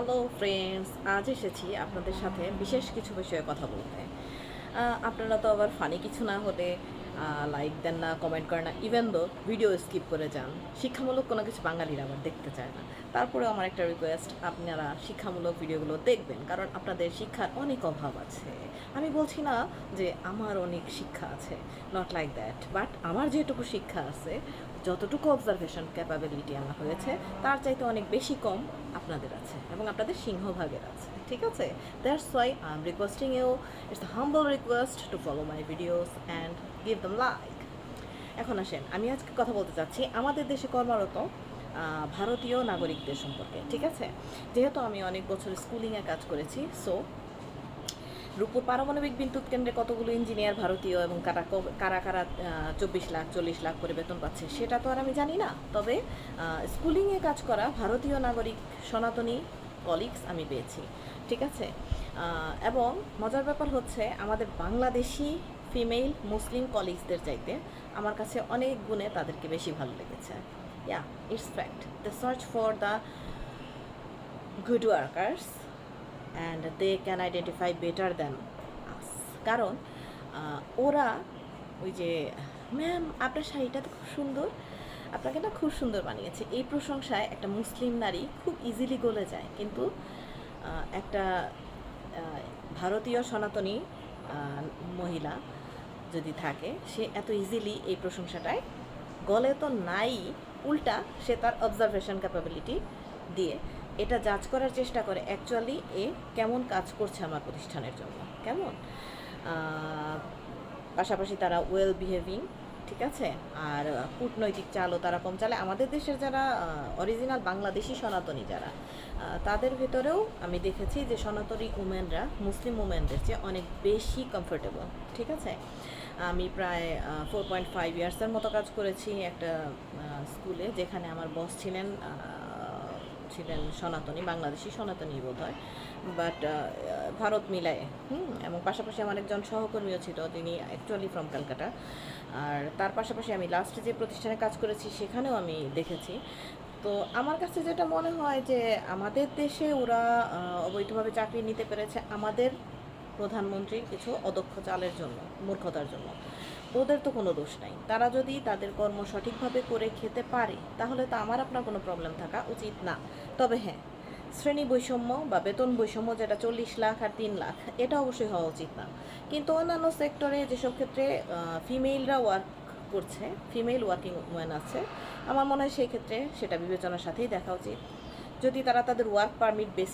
Hello friends আজ এসেছি আপনাদের সাথে বিশেষ কিছু বিষয়ে কথা বলতে। আপনারা তো আবার ফানি কিছু না হলে লাইক দেন না কমেন্ট করেন না. ইভেন দো ভিডিও স্কিপ করে যান, শিক্ষামূলক কোনো কিছু বাঙালিরা আবার দেখতে চায় না। তারপরে আমার একটা রিকোয়েস্ট আপনারা শিক্ষামূলক ভিডিওগুলো দেখবেন, কারণ আপনাদের শিক্ষার অনেক অভাব আছে। আমি বলছি না যে আমার অনেক শিক্ষা আছে নট লাইক দ্যাট বাট আমার যেটুকু শিক্ষা আছে, যতটুকু অবজারভেশন ক্যাপাবিলিটি আমার হয়েছে, তার চাইতে অনেক বেশি কম আপনাদের আছে এবং আপনাদের সিংহভাগের আছে। ঠিক আছে? That's why I am requesting you it's humble request to follow my videos and give them like এখন আসেন, আমি আজকে কথা বলতে চাচ্ছি আমাদের দেশে কর্মরত ভারতীয় নাগরিকদের সম্পর্কে, ঠিক আছে? যেহেতু আমি অনেক বছর স্কুলিংয়ে কাজ করেছি সো রূপপুর পারমাণবিক বিদ্যুৎ কেন্দ্রে কতগুলো ইঞ্জিনিয়ার ভারতীয় এবং কারা কারা কারা চব্বিশ লাখ, চল্লিশ লাখ করে বেতন পাচ্ছে সেটা তো আর আমি জানি না। তবে স্কুলিংয়ে কাজ করা ভারতীয় নাগরিক সনাতনী কলিগস আমি পেয়েছি, ঠিক আছে? এবং মজার ব্যাপার হচ্ছে আমাদের বাংলাদেশি ফিমেল মুসলিম কলিগসদের চাইতে আমার কাছে অনেক গুণে তাদেরকে বেশি ভালো লেগেছে। Yeah it's fact the search for the good workers and they can identify better than us কারণ ওরা ওই যে ম্যাম আপনার শাড়িটা তো খুব সুন্দর। আপনাকে না খুব সুন্দর বানিয়েছে। এই প্রশংসায় একটা মুসলিম নারী খুব ইজিলি গলে যায়। কিন্তু একটা ভারতীয় সনাতনী মহিলা যদি থাকে, সে এত ইজিলি এই প্রশংসাটায় গলে তো নাই, উল্টা সে তার অবজারভেশন ক্যাপাবিলিটি দিয়ে। এটা জাজ করার চেষ্টা করে অ্যাকচুয়ালি এ কেমন কাজ করছে আমার প্রতিষ্ঠানের জন্য। কেমন? পাশাপাশি তারা ওয়েল বিহেভিং ঠিক আছে? আর কূটনৈতিক চালও তারা কম চালে আমাদের দেশের যারা অরিজিনাল বাংলাদেশি সনাতনী যারা তাদের ভেতরেও আমি দেখেছি যে সনাতনী উমেনরা, মুসলিম উমেনদের চেয়ে অনেক বেশি কমফোর্টেবল ঠিক আছে? আমি প্রায় ফোর পয়েন্ট ফাইভ ইয়ার্সের মতো কাজ করেছি একটা স্কুলে যেখানে আমার বস ছিলেন ছিলেন সনাতনী, বাংলাদেশি সনাতনী বোধ হয়। বাট ভারত মিলায় হুম, এবং পাশাপাশি আমার একজন সহকর্মীও ছিল, তিনি অ্যাকচুয়ালি ফ্রম ক্যালকাটা আর তার পাশাপাশি আমি লাস্টে যে প্রতিষ্ঠানে কাজ করেছি, সেখানেও আমি দেখেছি। তো আমার কাছে যেটা মনে হয় যে, আমাদের দেশে ওরা অবৈধভাবে চাকরি নিতে পেরেছে, আমাদের প্রধানমন্ত্রীর কিছু অদক্ষ চালের জন্য, মূর্খতার জন্য। ওদের তো কোনো দোষ নাই। তারা যদি তাদের কর্ম সঠিকভাবে করে খেতে পারে, তাহলে তো আমার আপনার কোনো প্রবলেম থাকা উচিত না। তবে হ্যাঁ শ্রেণি বৈষম্য বা বেতন বৈষম্য যেটা চল্লিশ লাখ আর তিন লাখ, এটা অবশ্যই হওয়া উচিত না। কিন্তু অন্যান্য সেক্টরে যেসব ক্ষেত্রে ফিমেলরা ওয়ার্ক করছে ফিমেল ওয়ার্কিং ওম্যান আছে, আমার মনে হয় সেই ক্ষেত্রে সেটা বিবেচনার সাথেই দেখা উচিত। যদি তারা তাদের ওয়ার্ক পারমিট বেস